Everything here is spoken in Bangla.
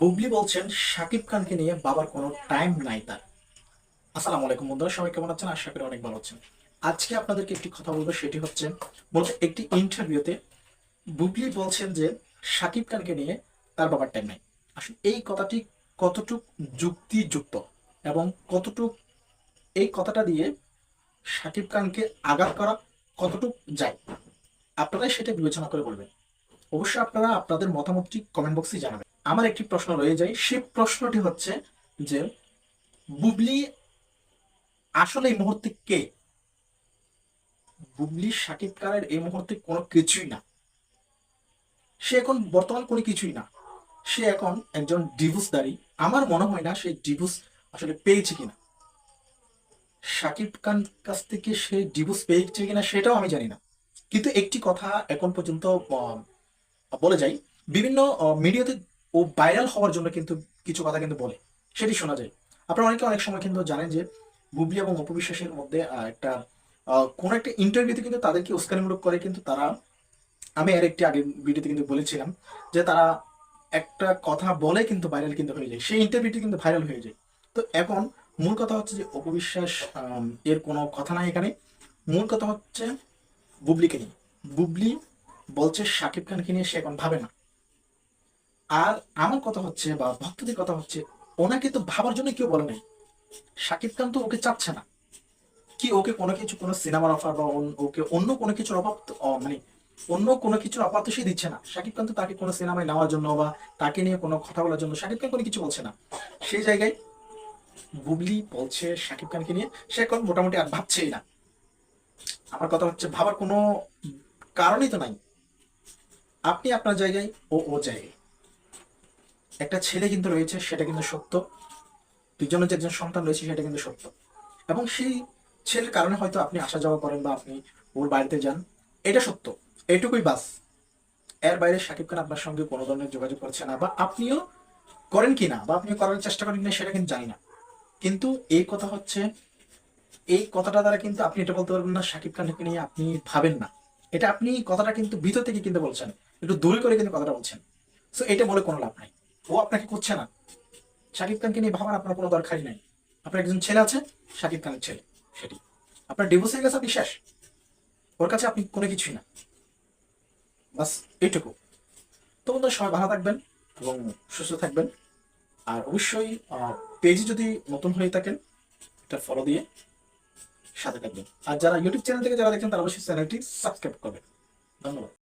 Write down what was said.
বুবলি বলছেন শাকিব খানকে নিয়ে বাবার কোনো টাইম নাই তার। আসসালামু আলাইকুম বন্ধুরা, সবাই কেমন আছেন? আশা করি অনেক ভালো আছেন। আজকে আপনাদেরকে একটি কথা বলব, সেটি হচ্ছে মূলত একটি ইন্টারভিউতে বুবলি বলছেন যে শাকিব খানকে নিয়ে তার বাবার টাইম নাই। আসলে এই কথাটি কতটুক যুক্তিযুক্ত এবং কতটুক, এই কথাটা দিয়ে শাকিব খানকে আঘাত করা কতটুক যায়, আপনারাই সেটা বিবেচনা করে বলবেন। অবশ্যই আপনারা আপনাদের মতামতটি কমেন্ট বক্সে জানাবেন। আমার একটি প্রশ্ন রয়ে যায়। সেই প্রশ্নটি হচ্ছে যে, বুবলি আসলে এই মুহূর্তে কে? বুবলি শাকিব খানের এই মুহূর্তে কোনো কিছুই না। সে এখন বর্তমান কোনো কিছুই না। সে এখন একজন ডিভোর্সদারি। আমার মনে হয় না সে ডিভোর্স আসলে পেয়েছে কিনা। শাকিব খান কাছ থেকে সে ডিভোর্স পেয়েছে কিনা সেটাও আমি জানি না। কিন্তু একটি কথা এখন পর্যন্ত বলে যাই। বিভিন্ন মিডিয়াতে ও ভাইরাল হওয়ার জন্য কিন্তু কিছু কথা কিন্তু বলে। সেটি শোনা যায়। আপনারা অনেকে অনেক সময় কিন্তু জানেন যে, বুবলি এবং অপবিশ্বাসের মধ্যে একটা কোন একটা ইন্টারভিউতে কিন্তু তাদেরকে উস্কানিমূলক করে কিন্তু তারা, আমি আর একটি আগের ভিডিওতে কিন্তু বলেছিলাম যে, তারা একটা কথা বলে কিন্তু ভাইরাল কিন্তু হয়ে যায়। সেই ইন্টারভিউটি কিন্তু ভাইরাল হয়ে যায়। তো এখন মূল কথা হচ্ছে যে অপবিশ্বাস এর কোনো কথা নাই এখানে। মূল কথা হচ্ছে বুবলিকে নিয়ে। বুবলি বলছে শাকিব খানকে নিয়ে সে এখন ভাবে না। আর আমার কথা হচ্ছে বা ভক্তদের কথা হচ্ছে, ওনাকে তো ভাবার জন্য কেউ বলে নাই। শাকিব খান তো ওকে চাচ্ছে না। কি ওকে কোনো কিছু, কোনো সিনেমার অফার বা ওকে অন্য কোনো কিছুর অভাব মানে অন্য কোনো কিছুর অফার তো সে দিচ্ছে না। শাকিব খান তো তাকে কোনো সিনেমায় নেওয়ার জন্য বা তাকে নিয়ে কোনো কথা বলার জন্য শাকিব খান কোনো কিছু বলছে না। সেই জায়গায় বুবলি বলছে শাকিব খানকে নিয়ে, সে এখন মোটামুটি আর ভাবছেই না। আমার কথা হচ্ছে, ভাবার কোনো কারণই তো নাই। আপনি আপনার জায়গায় ও ও জায়গায়। একটা ছেলে কিন্তু রয়েছে, সেটা কিন্তু সত্য। দুজনের যে একজন সন্তান রয়েছে, সেটা কিন্তু সত্য। এবং সেই ছেলের কারণে হয়তো আপনি আসা যাওয়া করেন বা আপনি ওর বাড়িতে যান। এটা সত্য। এটুকুই বাস। এর বাইরে সাকিব খান আপনার সঙ্গে কোনো ধরনের যোগাযোগ করছে না, বা আপনিও করেন কি না, বা আপনি করার চেষ্টা করেন কিনা সেটা কিন্তু জানি না। কিন্তু এই কথা হচ্ছে, এই কথাটা দ্বারা কিন্তু আপনি এটা বলতে পারবেন না, সাকিব খানকে নিয়ে আপনি ভাবেন না। এটা আপনি কথাটা কিন্তু ভিতর থেকে কিন্তু বলছেন। একটু দূরে করে কিন্তু কথাটা বলছেন। সো এটা বলে কোনো লাভ নাই। ও আপনাকে করছে না। শাকিব খানকে নিয়ে ভাবার আপনার কোনো দরকারই নাই। আপনার একজন ছেলে আছে, শাকিব খানের ছেলে, সেটি। আপনার ডিভোর্স হয়ে গেছে, আপনি শেষ। ওর কাছে আপনি কোনো কিছুই না। বাস, এইটুকু। তো বন্ধুরা, সবাই ভালো থাকবেন এবং সুস্থ থাকবেন। আর অবশ্যই পেজে যদি নতুন হয়ে থাকেন, এটা ফলো দিয়ে সাথে থাকবেন। আর যারা ইউটিউব চ্যানেল থেকে যারা দেখছেন, তারা অবশ্যই চ্যানেলটি সাবস্ক্রাইব করবেন। ধন্যবাদ।